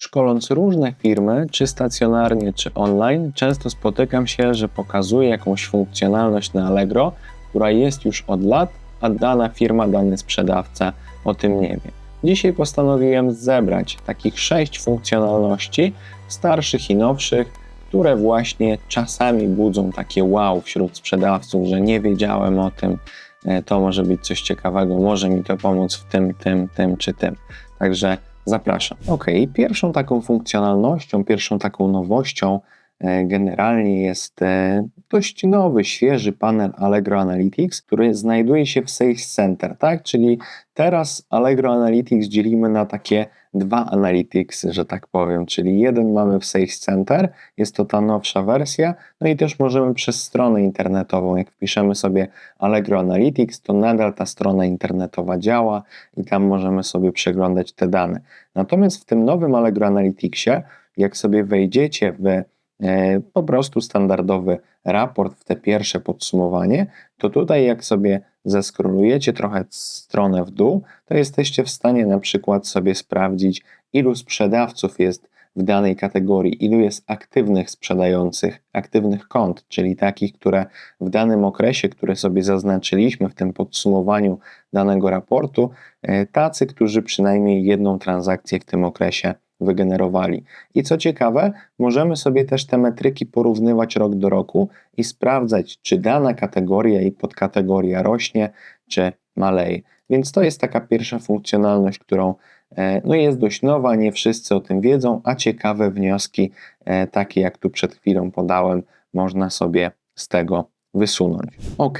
Szkoląc różne firmy, czy stacjonarnie, czy online, często spotykam się, że pokazuję jakąś funkcjonalność na Allegro, która jest już od lat, a dana firma, dany sprzedawca o tym nie wie. Dzisiaj postanowiłem zebrać takich sześć funkcjonalności, starszych i nowszych, które właśnie czasami budzą takie wow wśród sprzedawców, że nie wiedziałem o tym, e, to może być coś ciekawego, może mi to pomóc w tym, tym, tym czy tym. Także Zapraszam. Ok, pierwszą taką funkcjonalnością, pierwszą taką nowością generalnie jest e, dość nowy, świeży panel Allegro Analytics, który znajduje się w Sales Center, tak? Czyli teraz Allegro Analytics dzielimy na takie dwa Analytics, że tak powiem, czyli jeden mamy w Sales Center, jest to ta nowsza wersja, no i też możemy przez stronę internetową, jak wpiszemy sobie Allegro Analytics, to nadal ta strona internetowa działa i tam możemy sobie przeglądać te dane. Natomiast w tym nowym Allegro Analyticsie, jak sobie wejdziecie w e, po prostu standardowy raport, w te pierwsze podsumowanie, to tutaj jak sobie zeskrolujecie trochę stronę w dół, to jesteście w stanie na przykład sobie sprawdzić, ilu sprzedawców jest w danej kategorii, ilu jest aktywnych sprzedających, aktywnych kont, czyli takich, które w danym okresie, które sobie zaznaczyliśmy w tym podsumowaniu danego raportu, e, tacy, którzy przynajmniej jedną transakcję w tym okresie wygenerowali. I co ciekawe, możemy sobie też te metryki porównywać rok do roku i sprawdzać, czy dana kategoria i podkategoria rośnie, czy maleje. Więc to jest taka pierwsza funkcjonalność, którą e, no jest dość nowa, nie wszyscy o tym wiedzą, a ciekawe wnioski, e, takie jak tu przed chwilą podałem, można sobie z tego wysunąć. Ok,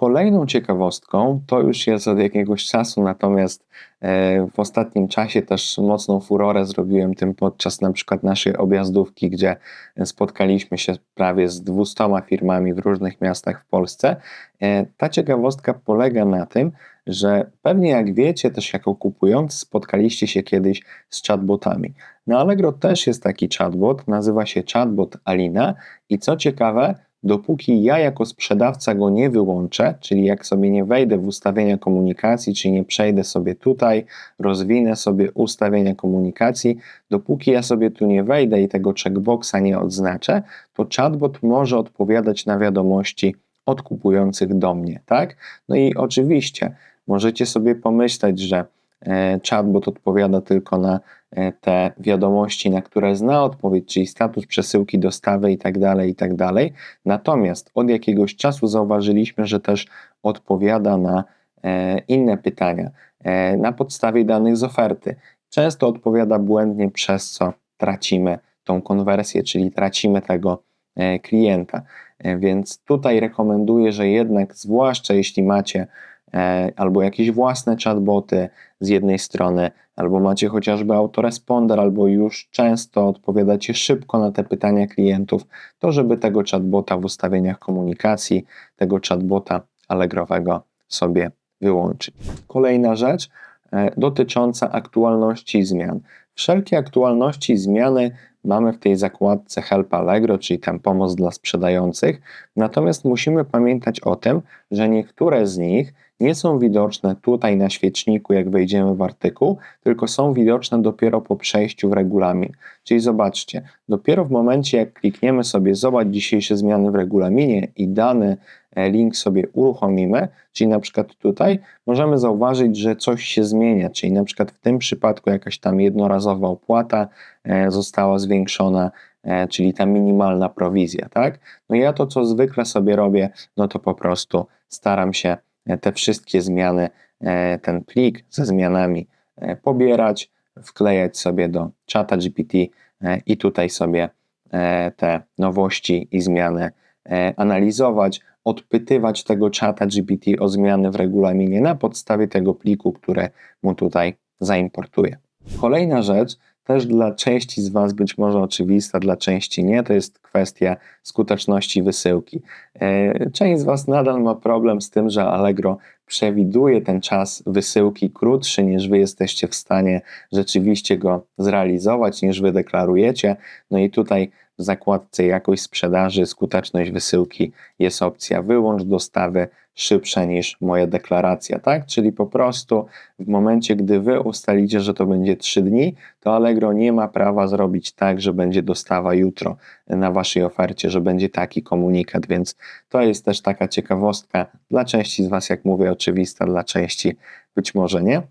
Kolejną ciekawostką, to już jest od jakiegoś czasu, natomiast e, w ostatnim czasie też mocną furorę zrobiłem tym podczas na przykład naszej objazdówki, gdzie spotkaliśmy się prawie z 200 firmami w różnych miastach w Polsce. E, ta ciekawostka polega na tym, że pewnie jak wiecie, też jako kupujący spotkaliście się kiedyś z chatbotami. Na Allegro też jest taki chatbot, nazywa się chatbot Alina i co ciekawe, dopóki ja jako sprzedawca go nie wyłączę, czyli jak sobie nie wejdę w ustawienia komunikacji, czy nie przejdę sobie tutaj, rozwinę sobie ustawienia komunikacji, dopóki ja sobie tu nie wejdę i tego checkboxa nie odznaczę, to chatbot może odpowiadać na wiadomości od kupujących do mnie, tak? No i oczywiście możecie sobie pomyśleć, że chatbot odpowiada tylko na e, te wiadomości, na które zna odpowiedź, czyli status przesyłki, dostawy itd., tak itd. Tak Natomiast od jakiegoś czasu zauważyliśmy, że też odpowiada na e, inne pytania na podstawie danych z oferty. Często odpowiada błędnie, przez co tracimy tą konwersję, czyli tracimy tego klienta. Więc tutaj rekomenduję, że jednak, zwłaszcza jeśli macie E, albo jakieś własne chatboty z jednej strony, albo macie chociażby autoresponder, albo już często odpowiadacie szybko na te pytania klientów, to żeby tego chatbota w ustawieniach komunikacji, tego chatbota Allegrowego sobie wyłączyć. Kolejna rzecz e, dotycząca aktualności zmian. Wszelkie aktualności zmiany mamy w tej zakładce Help Allegro, czyli tam pomoc dla sprzedających. Natomiast musimy pamiętać o tym, że niektóre z nich nie są widoczne tutaj na świeczniku, jak wejdziemy w artykuł, tylko są widoczne dopiero po przejściu w regulamin. Czyli zobaczcie, dopiero w momencie, jak klikniemy sobie Zobacz dzisiejsze zmiany w regulaminie i dany e, link sobie uruchomimy, czyli na przykład tutaj, możemy zauważyć, że coś się zmienia, czyli na przykład w tym przypadku jakaś tam jednorazowa opłata e, została zwiększona, e, czyli ta minimalna prowizja, tak? No ja to, co zwykle sobie robię, no to po prostu staram się te wszystkie zmiany, e, ten plik ze zmianami e, pobierać, wklejać sobie do czata GPT i tutaj sobie te nowości i zmiany analizować, odpytywać tego czata GPT o zmiany w regulaminie na podstawie tego pliku, który mu tutaj zaimportuje. Kolejna rzecz, też dla części z Was być może oczywista, dla części nie, to jest kwestia skuteczności wysyłki. E, część z Was nadal ma problem z tym, że Allegro przewiduje ten czas wysyłki krótszy niż Wy jesteście w stanie rzeczywiście go zrealizować, niż Wy deklarujecie. No i tutaj w zakładce jakość sprzedaży, skuteczność wysyłki jest opcja wyłącz dostawy szybsze niż moja deklaracja, tak? Czyli po prostu w momencie, gdy wy ustalicie, że to będzie 3 dni, to Allegro nie ma prawa zrobić tak, że będzie dostawa jutro na waszej ofercie, że będzie taki komunikat, więc to jest też taka ciekawostka dla części z was, jak mówię, oczywista, dla części być może nie.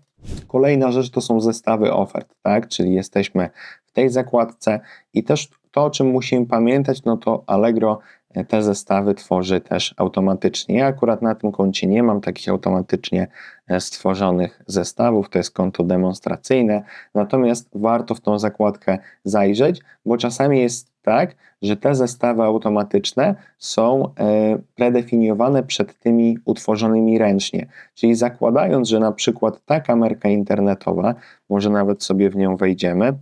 Kolejna rzecz to są zestawy ofert, tak? Czyli jesteśmy w tej zakładce i też to, o czym musimy pamiętać, no to Allegro te zestawy tworzy też automatycznie. Ja akurat na tym koncie nie mam takich automatycznie e, stworzonych zestawów, to jest konto demonstracyjne, natomiast warto w tą zakładkę zajrzeć, bo czasami jest tak, że te zestawy automatyczne są e, predefiniowane przed tymi utworzonymi ręcznie. Czyli zakładając, że na przykład ta kamerka internetowa, może nawet sobie w nią wejdziemy,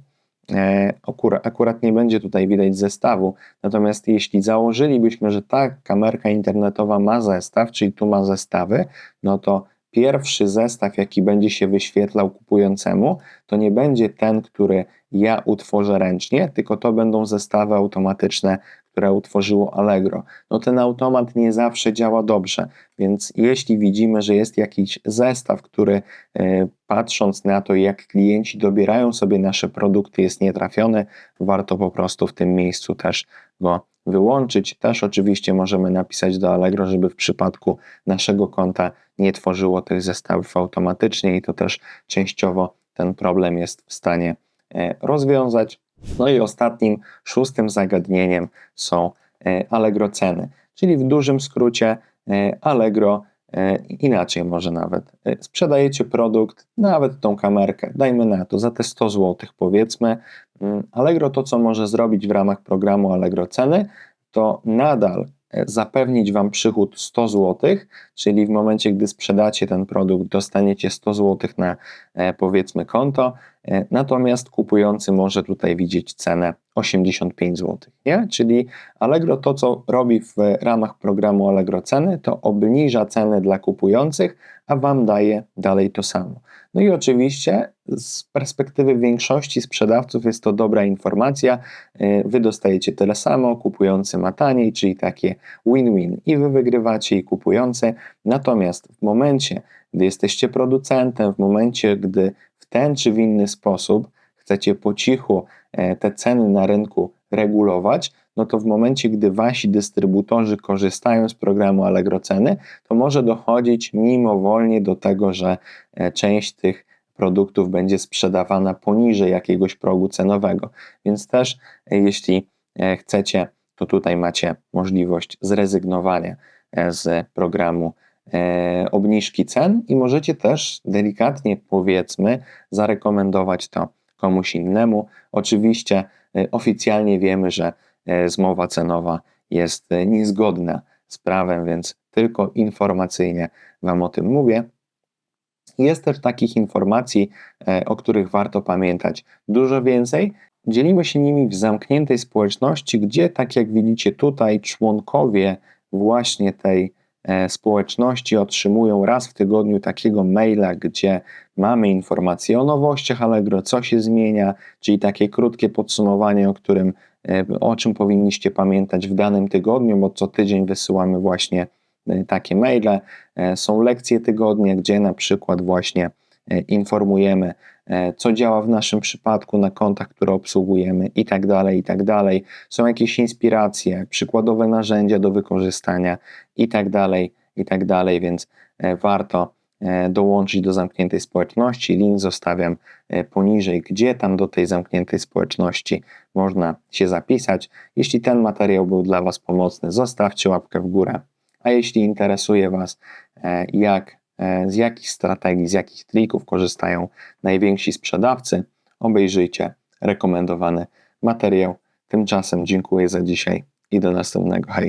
akurat nie będzie tutaj widać zestawu. Natomiast jeśli założylibyśmy, że ta kamerka internetowa ma zestaw, czyli tu ma zestawy, no to pierwszy zestaw, jaki będzie się wyświetlał kupującemu, to nie będzie ten, który ja utworzę ręcznie, tylko to będą zestawy automatyczne, które utworzyło Allegro. No ten automat nie zawsze działa dobrze, więc jeśli widzimy, że jest jakiś zestaw, który e, patrząc na to, jak klienci dobierają sobie nasze produkty, jest nietrafiony, warto po prostu w tym miejscu też go wyłączyć. Też oczywiście możemy napisać do Allegro, żeby w przypadku naszego konta nie tworzyło tych zestawów automatycznie i to też częściowo ten problem jest w stanie e, rozwiązać. No i ostatnim, szóstym zagadnieniem są e, Allegro ceny, czyli w dużym skrócie e, Allegro e, inaczej może nawet. Sprzedajecie produkt, nawet tą kamerkę, dajmy na to, za te 100 zł powiedzmy. Mm, Allegro to, co może zrobić w ramach programu Allegro ceny, to nadal zapewnić Wam przychód 100 zł, czyli w momencie, gdy sprzedacie ten produkt, dostaniecie 100 zł na powiedzmy konto, natomiast kupujący może tutaj widzieć cenę 85 zł. Nie? Czyli Allegro to, co robi w ramach programu Allegro Ceny, to obniża cenę dla kupujących, a Wam daje dalej to samo. No i oczywiście z perspektywy większości sprzedawców jest to dobra informacja. E, wy dostajecie tyle samo, kupujący ma taniej, czyli takie win-win. I wy wygrywacie, i kupujący. Natomiast w momencie, gdy jesteście producentem, w momencie, gdy ten czy w inny sposób chcecie po cichu e, te ceny na rynku regulować, no to w momencie, gdy wasi dystrybutorzy korzystają z programu Allegro Ceny, to może dochodzić mimowolnie do tego, że e, część tych produktów będzie sprzedawana poniżej jakiegoś progu cenowego. Więc też e, jeśli chcecie, to tutaj macie możliwość zrezygnowania z programu obniżki cen i możecie też delikatnie powiedzmy zarekomendować to komuś innemu. Oczywiście e, oficjalnie wiemy, że e, zmowa cenowa jest e, niezgodna z prawem, więc tylko informacyjnie Wam o tym mówię. Jest też takich informacji, e, o których warto pamiętać dużo więcej. Dzielimy się nimi w zamkniętej społeczności, gdzie, tak jak widzicie tutaj, członkowie właśnie tej E, społeczności otrzymują raz w tygodniu takiego maila, gdzie mamy informacje o nowościach Allegro, co się zmienia, czyli takie krótkie podsumowanie, o którym e, o czym powinniście pamiętać w danym tygodniu, bo co tydzień wysyłamy właśnie e, takie maile. Są lekcje tygodnia, gdzie na przykład właśnie informujemy E, co działa w naszym przypadku na kontach, które obsługujemy i tak dalej, i tak dalej. Są jakieś inspiracje, przykładowe narzędzia do wykorzystania i tak dalej, i tak dalej, więc e, warto e, dołączyć do zamkniętej społeczności. Link zostawiam poniżej, gdzie tam do tej zamkniętej społeczności można się zapisać. Jeśli ten materiał był dla Was pomocny, zostawcie łapkę w górę. A jeśli interesuje Was, jak E, z jakich strategii, z jakich trików korzystają najwięksi sprzedawcy, obejrzyjcie rekomendowany materiał. Tymczasem dziękuję za dzisiaj i do następnego. Hej!